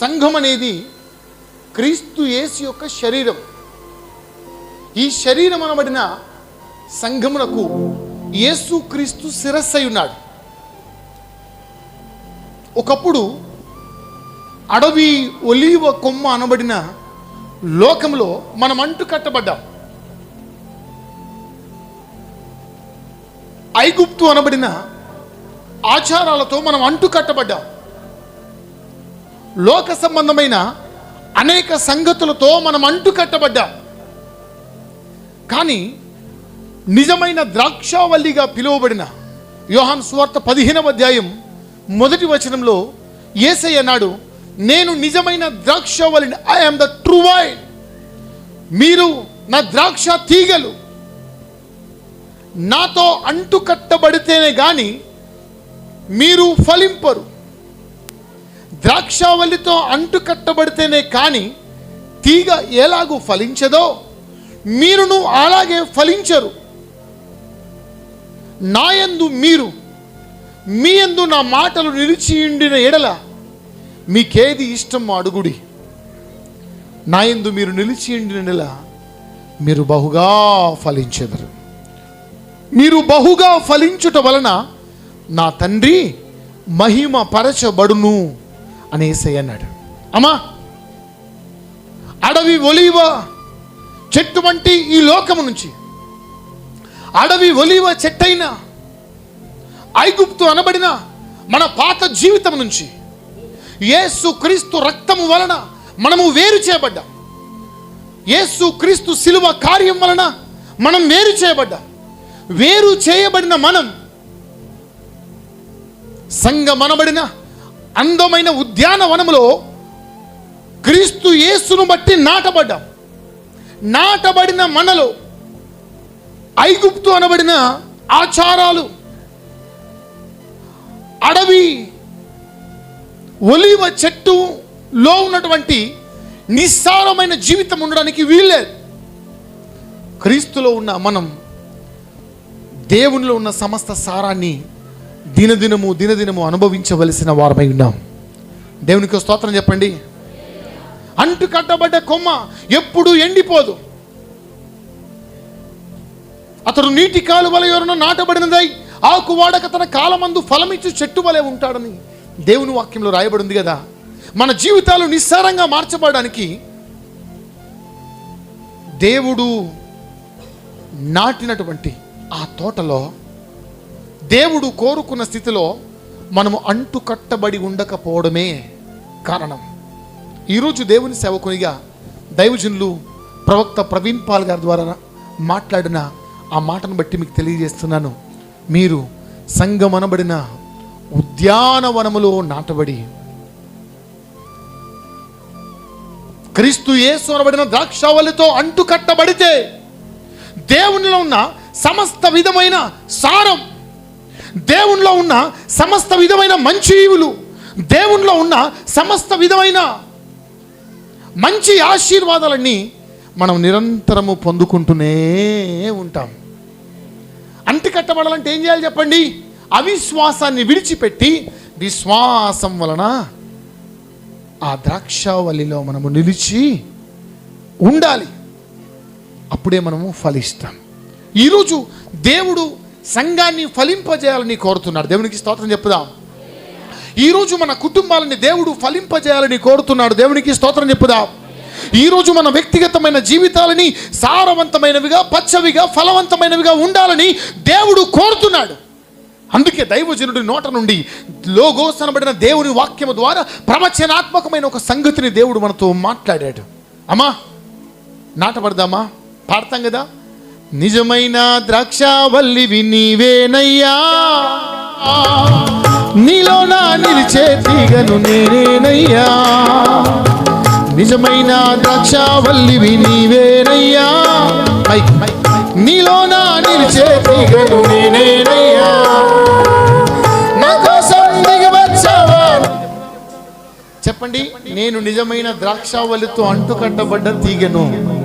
సంఘం అనేది క్రీస్తు యేసు యొక్క శరీరం. ఈ శరీరం అనబడిన సంఘమునకు యేసు క్రీస్తు శిరస్సై ఉన్నాడు. ఒకప్పుడు అడవి ఒలీవ కొమ్మ అనబడిన లోకంలో మనం అంటు కట్టబడ్డాం. ఐగుప్తు అనబడిన ఆచారాలతో మనం అంటు కట్టబడ్డాం. లోక సంబంధమైన అనేక సంగతులతో మనం అంటు కట్టబడ్డాం కానీ నిజమైన ద్రాక్షావల్లిగా పిలువబడిన యోహాన్ స్వార్థ పదిహేనవ అధ్యాయం మొదటి వచనంలో ఏసై అన్నాడు నేను నిజమైన ద్రాక్షావల్లిని I am the true vine మీరు నా ద్రాక్ష తీగలు. నాతో అంటు కట్టబడితేనే మీరు ఫలింపరు. ద్రాక్షావల్లితో అంటు కట్టబడితేనే కానీ తీగ ఎలాగూ ఫలించదో మీరును అలాగే ఫలించరు. నాయందు మీరు మీ యందు నా మాటలు నిలిచియుండిన ఎడల మీకేది ఇష్టం అడుగుడి. నాయందు మీరు నిలిచియుండిన నెల మీరు బహుగా ఫలించెదరు. మీరు బహుగా ఫలించుట వలన నా తండ్రి మహిమ పరచబడును అనేసి అన్నాడు. అమ్మా అడవి ఒలివ చెట్టు వంటి ఈ లోకము నుంచి అడవి ఒలివ చెట్టైన ఐగుప్తు అనబడిన మన పాత జీవితం నుంచి యేసు క్రీస్తు రక్తము వలన మనము వేరు చేయబడ్డాం. యేసు క్రీస్తు శిలువ కార్యం వలన మనం వేరు చేయబడ్డాం. వేరు చేయబడిన మనం సంగమనబడిన అందమైన ఉద్యానవనములో క్రీస్తు యేసును బట్టి నాటబడ్డాం. నాటబడిన మనలో ఐగుప్తు అనబడిన ఆచారాలు అడవి ఒలివ చెట్టులో ఉన్నటువంటి నిస్సారమైన జీవితం ఉండడానికి వీల్లేదు. క్రీస్తులో ఉన్న మనం దేవునిలో ఉన్న సమస్త సారాన్ని దినదినము దినదినము అనుభవించవలసిన వారమై ఉన్నాం. దేవునికి స్తోత్రం చెప్పండి. అంటు కట్టబడ్డ కొమ్మ ఎప్పుడు ఎండిపోదు. అతడు నీటి కాలువల ఎవరన్నా నాటబడినదై ఆకు వాడక తన కాలమందు ఫలమిచ్చు చెట్టు వలె ఉంటాడని దేవుని వాక్యంలో రాయబడింది కదా. మన జీవితాలు నిస్సారంగా మార్చబడడానికి దేవుడు నాటినటువంటి ఆ తోటలో దేవుడు కోరుకున్న స్థితిలో మనము అంటు కట్టబడి ఉండకపోవడమే కారణం. ఈరోజు దేవుని సేవకునిగా దైవజనులు ప్రవక్త ప్రవీణ్ పాల్ గారి ద్వారా మాట్లాడిన ఆ మాటను బట్టి మీకు తెలియజేస్తున్నాను. మీరు సంగమనబడిన ఉద్యానవనములో నాటబడి క్రీస్తు యేసు అనబడిన ద్రాక్షావళితో అంటు కట్టబడితే దేవునిలో ఉన్న సమస్త విధమైన సారం దేవునిలో ఉన్న సమస్త విధమైన మంచి ఈవులు దేవునిలో ఉన్న సమస్త విధమైన మంచి ఆశీర్వాదాలన్నీ మనం నిరంతరము పొందుకుంటూనే ఉంటాం. అంటికట్టబడాలంటే ఏం చేయాలి చెప్పండి? అవిశ్వాసాన్ని విడిచిపెట్టి విశ్వాసం వలన ఆ ద్రాక్షావల్లిలో మనము నిలిచి ఉండాలి. అప్పుడే మనము ఫలిస్తాం. ఈరోజు దేవుడు సంఘాన్ని ఫలింపజేయాలని కోరుతున్నాడు. దేవునికి స్తోత్రం చెప్పుదాం. ఈరోజు మన కుటుంబాలని దేవుడు ఫలింపజేయాలని కోరుతున్నాడు. దేవునికి స్తోత్రం చెప్పుదాం. ఈరోజు మన వ్యక్తిగతమైన జీవితాలని సారవంతమైనవిగా పచ్చవిగా ఫలవంతమైనవిగా ఉండాలని దేవుడు కోరుతున్నాడు. అందుకే దైవజనుడి నోట నుండి లోగోస్ అనబడిన దేవుని వాక్యము ద్వారా ప్రవచనాత్మకమైన ఒక సంగతిని దేవుడు మనతో మాట్లాడాడు. అమ్మా నాటపడదామా పాడతాం కదా? నిజమైన ద్రాక్షావల్లివి నీవేనయ్యా నీలో నా నిలిచే తీగను నేనేనయ్యా. నిజమైన ద్రాక్షావల్లివి నీవేనయ్యా మైక్, మైక్. నీలో నా నిలిచే తీగను నేనేనయ్యా. నా కోసం చెప్పండి నేను నిజమైన ద్రాక్షావళితో అంటుకట్టబడ్డ తీగను.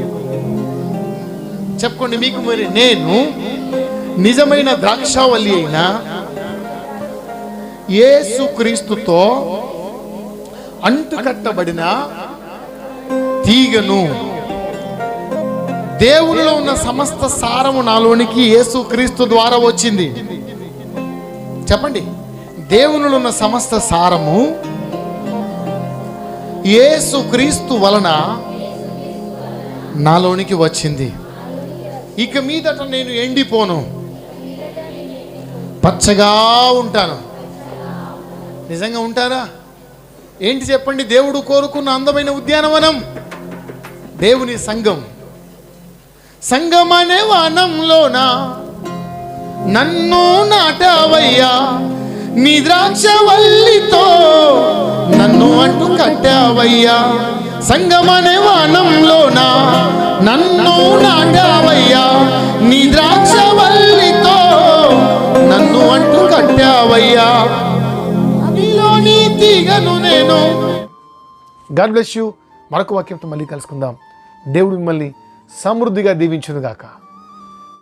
చెప్పుకోండి మీకు మరి. నేను నిజమైన ద్రాక్షావల్లి అయిన యేసు క్రీస్తుతో అంటుకట్టబడిన తీగను దేవునిలో ఉన్న సమస్త సారము నాలోనికి యేసు క్రీస్తు ద్వారా వచ్చింది. చెప్పండి. దేవునిలో ఉన్న సమస్త సారము యేసు క్రీస్తు వలన నాలోనికి వచ్చింది. ఇక మీదట నేను ఎండిపోను. పచ్చగా ఉంటాను. నిజంగా ఉంటారా? ఏంటి చెప్పండి? దేవుడు కోరుకున్న అందమైన ఉద్యానవనం. దేవుని సంఘం. సంఘం అనే వనంలోన నన్ను నాటావయ్యా. నీ ద్రాక్షవల్లితో నన్ను అంటు కట్టావయ్యా సంగమనే వానంలోన? నన్ను నాటావయ్యా నీ ద్రాక్షవల్లితో నన్ను అంటూ కట్టావయ్యా. నీలోని తీగను నేను. God bless you. మరొక వాక్యంతో మళ్ళీ కలుసుకుందాం. దేవుడు మిమ్మల్ని సమృద్ధిగా దీవించునుగాక.